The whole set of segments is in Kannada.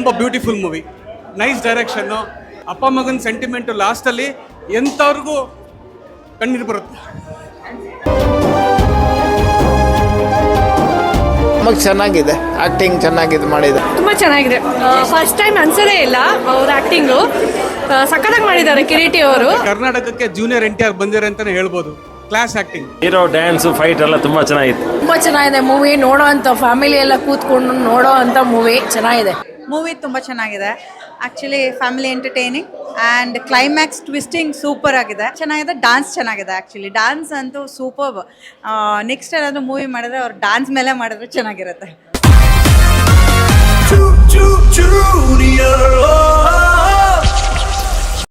ತುಂಬ ಬ್ಯೂಟಿಫುಲ್ ಮೂವಿ ನೈಸ್ ಡೈರೆಕ್ಷನ್ನು ಅಪ್ಪ ಮಗನ ಸೆಂಟಿಮೆಂಟು ಲಾಸ್ಟಲ್ಲಿ ಎಂಥವ್ರಿಗೂ ಕಣ್ಣೀರು ಬರುತ್ತೆ. ನಮಗೆ ಚೆನ್ನಾಗಿದೆ. ಆಕ್ಟಿಂಗ್ ಚೆನ್ನಾಗಿದೆ ಮಾಡಿದೆ ತುಂಬ ಚೆನ್ನಾಗಿದೆ. ಫಸ್ಟ್ ಟೈಮ್ ಅನ್ಸೋದೇ ಇಲ್ಲ ಅವ್ರ ಆಕ್ಟಿಂಗ್ ಸಖತ್ತಾಗಿ ಮಾಡಿದ್ದಾರೆ ಕಿರೀಟಿ ಅವರು. ಕರ್ನಾಟಕಕ್ಕೆ ಜೂನಿಯರ್ ಎನ್ ಟಿ ಆರ್ ಬಂದಿರ ಅಂತಲೇ ಹೇಳ್ಬೋದು. Class acting hero dance fight ಎಲ್ಲ ತುಂಬಾ ಚೆನ್ನಾಗಿತ್ತು. ತುಂಬ ಚೆನ್ನಾಗಿದೆ ಮೂವಿ ನೋಡೋ ಅಂತ ಫ್ಯಾಮಿಲಿ ಎಲ್ಲ ಕೂತ್ಕೊಂಡು ನೋಡೋ ಅಂತ ಮೂವಿ ಚೆನ್ನಾಗಿದೆ. ಮೂವಿ ತುಂಬ ಚೆನ್ನಾಗಿದೆ. Actually family entertaining and climax twisting super ಆಗಿದೆ. ಚೆನ್ನಾಗಿದೆ ಡಾನ್ಸ್ ಚೆನ್ನಾಗಿದೆ ಆ್ಯಕ್ಚುಲಿ ಡಾನ್ಸ್ ಅಂತೂ ಸೂಪರ್ ನೆಕ್ಸ್ಟ್ ಏನಾದರೂ ಮೂವಿ ಮಾಡಿದ್ರೆ ಅವ್ರು ಡಾನ್ಸ್ ಮೇಲೆ ಮಾಡಿದ್ರೆ ಚೆನ್ನಾಗಿರುತ್ತೆ.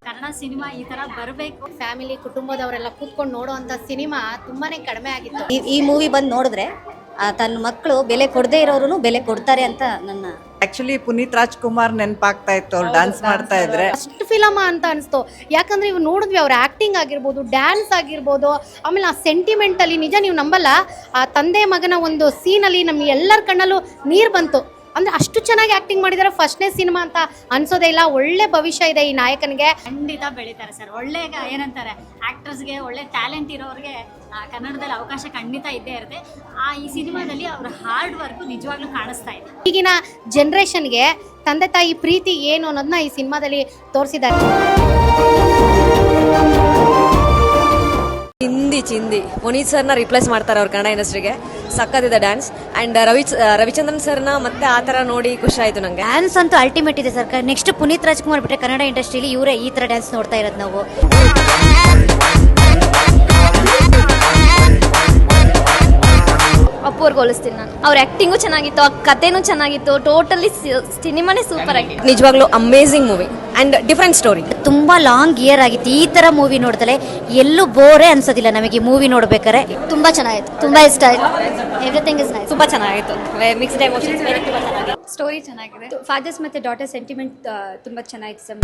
ಕನ್ನಡ ಸಿನಿಮಾ ಈ ತರ ಬರಬೇಕು. ಫ್ಯಾಮಿಲಿ ಕುಟುಂಬದವರೆಲ್ಲ ಕೂತ್ಕೊಂಡು ನೋಡುವಂತ ಸಿನಿಮಾ ತುಂಬಾನೇ ಕಡಿಮೆ ಆಗಿತ್ತು. ಈ ಈ ಮೂವಿ ಬಂದು ನೋಡಿದ್ರೆ ಆ, ತನ್ನ ಮಕ್ಕಳು ಬೆಲೆ ಕೊಡದೆ ಇರೋರು ಬೆಲೆ ಕೊಡ್ತಾರೆ ಅಂತ ನನ್ನ ಆ್ಯಕ್ಚುಲಿ ಪುನೀತ್ ರಾಜ್ಕುಮಾರ್ ನೆನಪಾಗ್ತಾ ಇತ್ತು. ಅವ್ರು ಡಾನ್ಸ್ ಮಾಡ್ತಾ ಇದ್ರೆ. ಅಷ್ಟು ಫಿಲಮ ಅಂತ ಅನಿಸ್ತು. ಯಾಕಂದ್ರೆ ಇವ್ ನೋಡಿದ್ವಿ ಅವ್ರ ಆಕ್ಟಿಂಗ್ ಆಗಿರ್ಬೋದು ಡ್ಯಾನ್ಸ್ ಆಗಿರ್ಬೋದು ಆಮೇಲೆ ಆ ಸೆಂಟಿಮೆಂಟ್ ಅಲ್ಲಿ ನಿಜ ನೀವು ನಂಬಲ್ಲ ಆ ತಂದೆ ಮಗನ ಒಂದು ಸೀನ್ ಅಲ್ಲಿ ನಮ್ಗೆ ಎಲ್ಲರ ಕಣ್ಣಲ್ಲೂ ನೀರು ಬಂತು. ಅಂದ್ರೆ ಅಷ್ಟು ಚೆನ್ನಾಗಿ ಆಕ್ಟಿಂಗ್ ಮಾಡಿದ್ದಾರೆ ಫಸ್ಟ್ನೇ ಸಿನಿಮಾ ಅಂತ ಅನ್ಸೋದೇ ಇಲ್ಲ. ಒಳ್ಳೆ ಭವಿಷ್ಯ ಇದೆ ಈ ನಾಯಕನಿಗೆ. ಖಂಡಿತ ಬೆಳೀತಾರೆ ಸರ್. ಒಳ್ಳೆ ಏನಂತಾರೆ ಆಕ್ಟರ್ಸ್ಗೆ ಒಳ್ಳೆ ಟ್ಯಾಲೆಂಟ್ ಇರೋರಿಗೆ ಕನ್ನಡದಲ್ಲಿ ಅವಕಾಶ ಖಂಡಿತ ಇದ್ದೇ ಇರುತ್ತೆ. ಆ ಈ ಸಿನಿಮಾದಲ್ಲಿ ಅವ್ರ ಹಾರ್ಡ್ ವರ್ಕ್ ನಿಜವಾಗ್ಲೂ ಕಾಣಿಸ್ತಾ ಇದೆ. ಈಗಿನ ಜನ್ರೇಷನ್ಗೆ ತಂದೆ ತಾಯಿ ಪ್ರೀತಿ ಏನು ಅನ್ನೋದನ್ನ ಈ ಸಿನಿಮಾದಲ್ಲಿ ತೋರಿಸಿದ್ದಾರೆ. ಹಿಂದಿ ಚಿಂದಿ. ಪುನೀತ್ ಸರ್ನ ರಿಪ್ಲೇಸ್ ಮಾಡ್ತಾರೆ ಅವ್ರ ಕನ್ನಡ ಇಂಡಸ್ಟ್ರಿಗೆ ಸಕ್ಕತ್ತಿದೆ ಡ್ಯಾನ್ಸ್ ಆ್ಯಂಡ್ ರವಿ ರವಿಚಂದ್ರನ್ ಸರ್ನ ಮತ್ತೆ ಆ ಥರ ನೋಡಿ ಖುಷಿ ಆಯ್ತು ನನಗೆ ಡ್ಯಾನ್ಸ್ ಅಂತೂ ಅಲ್ಟಿಮೇಟ್ ಇದೆ ಸರ್ ನೆಕ್ಸ್ಟ್ ಪುನೀತ್ ರಾಜ್ಕುಮಾರ್ ಬಿಟ್ಟರೆ ಕನ್ನಡ ಇಂಡಸ್ಟ್ರಿಲಿ ಇವರೇ ಈ ಥರ ಡ್ಯಾನ್ಸ್ ನೋಡ್ತಾ ಇರೋದು ನಾವು. ಹೋಲಿಸ್ತೀನಿ ನಾನು. ಅವ್ರ ಆ್ಯಕ್ಟಿಂಗು ಚೆನ್ನಾಗಿತ್ತು ಆ ಕಥೆನೂ ಚೆನ್ನಾಗಿತ್ತು ಟೋಟಲಿ ಸಿನಿಮಾನೇ ಸೂಪರ್ ಆಗಿತ್ತು. ನಿಜವಾಗ್ಲೂ amazing movie and different story ತುಂಬ ಲಾಂಗ್ ಇಯರ್ ಆಗಿತ್ತು. ಈ ಥರ ಮೂವಿ ನೋಡಿದ್ರೆ ಎಲ್ಲೂ ಬೋರೇ ಅನ್ಸೋದಿಲ್ಲ ನಮಗೆ ಮೂವಿ ನೋಡ್ಬೇಕಾರೆ ತುಂಬ ಚೆನ್ನಾಗಿತ್ತು. ತುಂಬ ಇಷ್ಟ ಆಯ್ತು. ಎವ್ರಿಥಿಂಗ್ ಇಸ್ ನೈಸ್ ತುಂಬ ಚೆನ್ನಾಗಿತ್ತು. ಮಿಕ್ಸ್ಡ್ ಎಮೋಷನ್ಸ್ ಬೇರೆ ತುಂಬ ಚೆನ್ನಾಗಿದೆ. ಸ್ಟೋರಿ ಚೆನ್ನಾಗಿದೆ. ಫಾದರ್ಸ್ ಮತ್ತೆ ಡಾಟರ್ ಸೆಂಟಿಮೆಂಟ್ ತುಂಬ ಚೆನ್ನಾಗಿತ್ತು ಸರ್.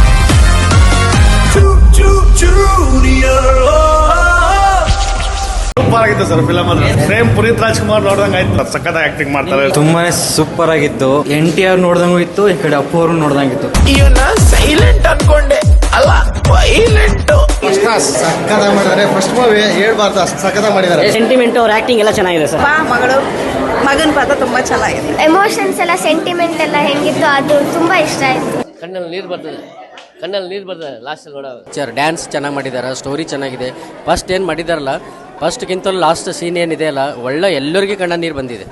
ಸೂಪರ್ ಆಗಿತ್ತು ಸರ್ ಫಿಲಮ್ ಅಲ್ಲಿ ಸೇಮ್ ಪುನೀತ್ ರಾಜ್ಕುಮಾರ್ ನೋಡ್ದಂಗೆ ಆಯ್ತು. ಸಖತ್ ಆಕ್ಟಿಂಗ್ ಮಾಡ್ತಾರೆ. ತುಂಬಾನೇ ಸೂಪರ್ ಆಗಿತ್ತು. ಎನ್ ಟಿ ಆರ್ ನೋಡ್ದಂಗೂ ಇತ್ತು ಈ ಕಡೆ ಅಪ್ಪು ಅವರು ನೋಡ್ದಂಗಿತ್ತು ಇವನ್ನ ಸೈಲೆಂಟ್ ಅನ್ಕೊಂಡೆ. ಅಲ್ಲ ಸೈಲೆಂಟ್ ಸಖತ್ ಮಾಡಿದ್ದಾರೆ. ಫಸ್ಟ್ ಮೂವಿ ಹೇಳ್ಬಾರ್ದು ಅಷ್ಟು ಸಕ್ಕದ ಮಾಡಿದ್ದಾರೆ. ಸೆಂಟಿಮೆಂಟ್ ಅವ್ರ ಆಕ್ಟಿಂಗ್ ಎಲ್ಲ ಚೆನ್ನಾಗಿದೆ ಸರ್. ಮಗಳು. ಮಗನ ಪಾತ್ರ ತುಂಬಾ ಚೆನ್ನಾಗಿದೆ. ಎಮೋಷನ್ಸ್ ಎಲ್ಲ ಸೆಂಟಿಮೆಂಟ್ ಎಲ್ಲ ಹೆಂಗಿತ್ತು ಅದು ತುಂಬಾ ಇಷ್ಟ ಆಯ್ತು. ಕಣ್ಣಲ್ಲಿ ನೀರು ಬರ್ತದೆ. ಕಣ್ಣಲ್ಲಿ ನೀರು ಬರ್ತದೆ. ಲಾಸ್ಟ್ ನೋಡೋ ಡ್ಯಾನ್ಸ್ ಚೆನ್ನಾಗಿ ಮಾಡಿದ್ದಾರೆ ಸ್ಟೋರಿ ಚೆನ್ನಾಗಿದೆ. ಫಸ್ಟ್ ಏನು ಮಾಡಿದಾರಲ್ಲ ಫಸ್ಟ್ಗಿಂತ ಲಾಸ್ಟ್ ಸೀನ್ ಏನಿದೆ ಅಲ್ಲ ಒಳ್ಳೆ ಎಲ್ಲರಿಗೂ ಕಣ್ಣ ನೀರು ಬಂದಿದೆ.